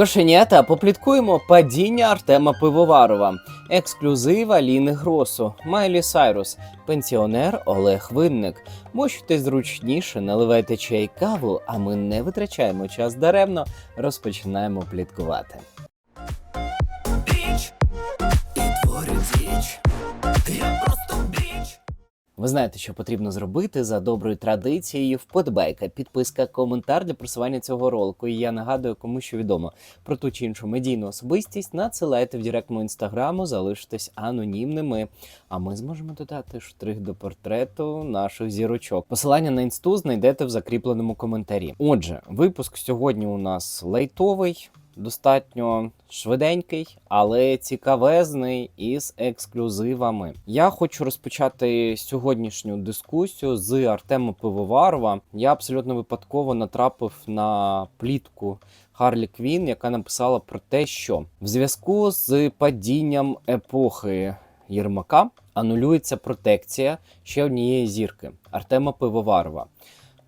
Кошенята, попліткуємо падіння Артема Пивоварова, ексклюзив Аліни Гросу, Майлі Сайрус, пенсіонер Олег Винник. Мощуйте зручніше, наливайте чай каву, а ми не витрачаємо час даремно, розпочинаємо пліткувати. Біч і. Я. Ви знаєте, що потрібно зробити за доброю традицією. Вподобайка, підписка, коментар для просування цього ролику. І я нагадую, кому що відомо про ту чи іншу медійну особистість. Надсилайте в директ мого інстаграму, залишитесь анонімними. А ми зможемо додати штрих до портрету наших зірочок. Посилання на інсту знайдете в закріпленому коментарі. Отже, випуск сьогодні у нас лейтовий. Достатньо швиденький, але цікавезний із ексклюзивами. Я хочу розпочати сьогоднішню дискусію з Артема Пивоварова. Я абсолютно випадково натрапив на плітку Харлі Квін, яка написала про те, що в зв'язку з падінням епохи Єрмака анулюється протекція ще однієї зірки Артема Пивоварова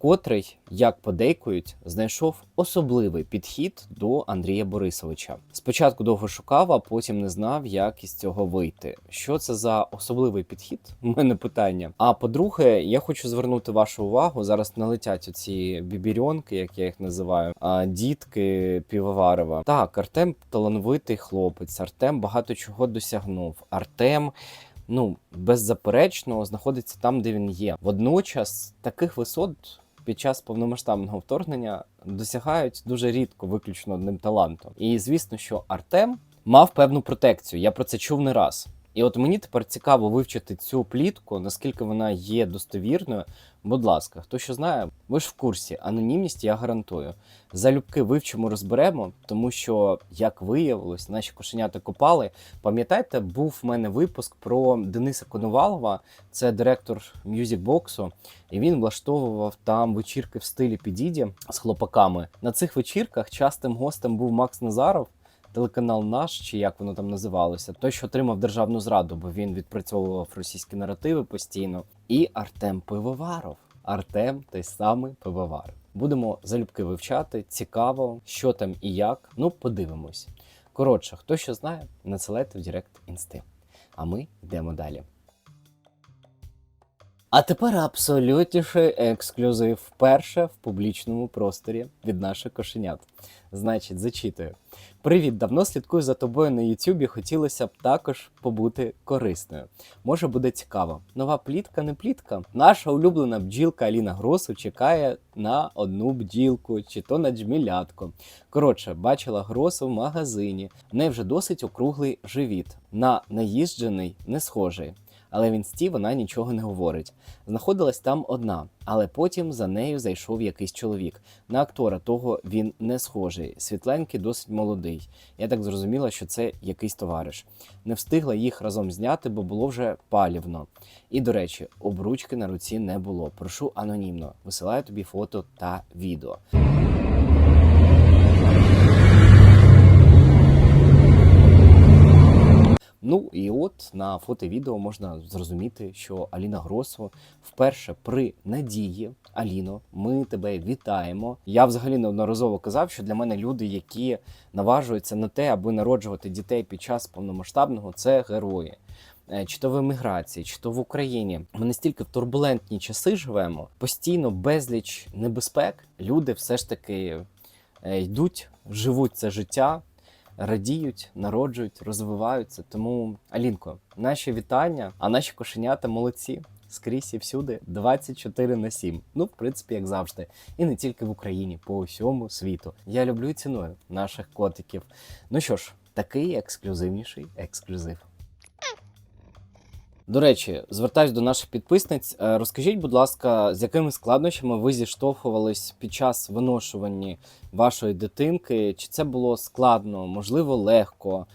котрий, як подейкують, знайшов особливий підхід до Андрія Борисовича. Спочатку довго шукав, а потім не знав, як із цього вийти. Що це за особливий підхід? У мене питання. А по-друге, я хочу звернути вашу увагу. Зараз налетять оці бібірьонки, як я їх називаю, а дітки Півоварова. Так, Артем талановитий хлопець. Артем багато чого досягнув. Артем. Ну, беззаперечно знаходиться там, де він є. Водночас таких висот під час повномасштабного вторгнення досягають дуже рідко, виключно одним талантом. І звісно, що Артем мав певну протекцію. Я про це чув не раз. І от мені тепер цікаво вивчити цю плітку, наскільки вона є достовірною. Будь ласка, хто що знає, ви ж в курсі, анонімність я гарантую. Залюбки вивчимо, розберемо, тому що, як виявилось, наші кошенята копали. Пам'ятаєте, був в мене випуск про Дениса Коновалова, це директор мюзікбоксу, і він влаштовував там вечірки в стилі підіді з хлопаками. На цих вечірках частим гостем був Макс Назаров. Телеканал наш, чи як воно там називалося, той, що отримав державну зраду, бо він відпрацьовував російські наративи постійно. І Артем Пивоваров. Артем той самий пивовар. Будемо залюбки вивчати. Цікаво, що там і як. Ну, подивимось. Коротше, хто що знає, надсилайте в Директ інсти. А ми йдемо далі. А тепер абсолютніший ексклюзив вперше в публічному просторі від наших кошенят. Значить, зачитую. Привіт, давно слідкую за тобою на Ютубі. Хотілося б також побути корисною. Може буде цікаво. Нова плітка не плітка. Наша улюблена бджілка Аліна Гросу чекає на одну бджілку, чи то на джмілятко. Коротше, бачила Гросу в магазині. В неї вже досить округлий живіт. На наїжджений не схожий. Але в інсті вона нічого не говорить. Знаходилась там одна, але потім за нею зайшов якийсь чоловік. На актора того він не схожий. Світленький досить молодий. Я так зрозуміла, що це якийсь товариш. Не встигла їх разом зняти, бо було вже палівно. І до речі, обручки на руці не було. Прошу анонімно. Висилаю тобі фото та відео. Ну і от на фото і відео можна зрозуміти, що Аліна Гросо вперше при надії. Аліно, ми тебе вітаємо. Я взагалі неодноразово казав, що для мене люди, які наважуються на те, аби народжувати дітей під час повномасштабного, це герої. Е, Чи то в еміграції, чи то в Україні. Ми настільки в турбулентні часи живемо, постійно безліч небезпек. Люди все ж таки е, йдуть, живуть це життя радіють, народжують, розвиваються. Тому, Алінко, наші вітання, а наші кошенята молодці. Скрізь і всюди 24 на 7. Ну, в принципі, як завжди. І не тільки в Україні, по усьому світу. Я люблю і ціную наших котиків. Ну що ж, такий ексклюзивніший ексклюзив. До речі, звертаюсь до наших підписниць. Е, Розкажіть, будь ласка, з якими складнощами ви зіштовхувались під час виношування вашої дитинки? Чи це було складно, можливо, легко?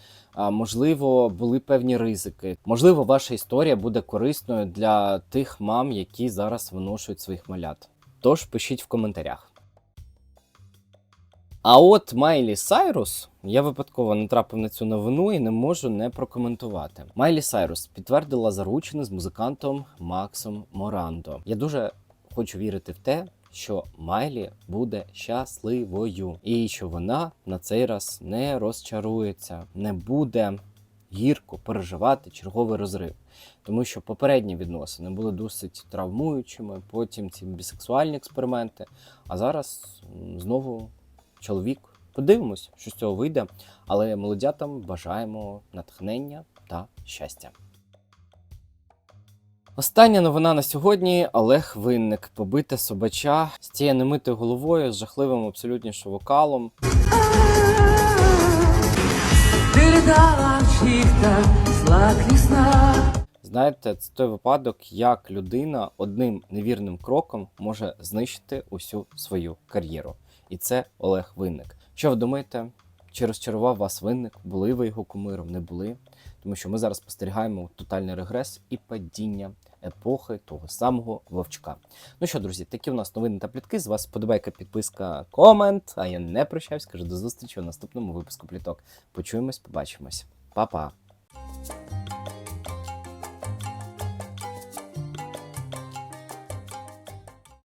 Можливо, були певні ризики. Можливо, ваша історія буде корисною для тих мам, які зараз виношують своїх малят. Тож пишіть в коментарях. А от Майлі Сайрус, я випадково натрапив на цю новину і не можу не прокоментувати. Майлі Сайрус підтвердила заручини з музикантом Максом Морандо. Я дуже хочу вірити в те, що Майлі буде щасливою, і що вона на цей раз не розчарується, не буде гірко переживати черговий розрив. Тому що попередні відносини були досить травмуючими, потім ці бісексуальні експерименти. А зараз знову чоловік. Подивимось, що з цього вийде, але молодятам бажаємо натхнення та щастя. Остання новина на сьогодні Олег Винник побите собача з цією немитою головою, з жахливим абсолютніше вокалом. Знаєте, це той випадок, як людина одним невірним кроком може знищити усю свою кар'єру. І це Олег Винник. Що ви думаєте? Чи розчарував вас винник? Були ви його кумиром? Не були? Тому що ми зараз спостерігаємо тотальний регрес і падіння епохи того самого вовчка. Ну що, друзі, такі у нас новини та плітки. З вас подобайка, підписка, комент. А я не прощаюсь, кажу до зустрічі у наступному випуску пліток. Почуємось, побачимось. Па-па!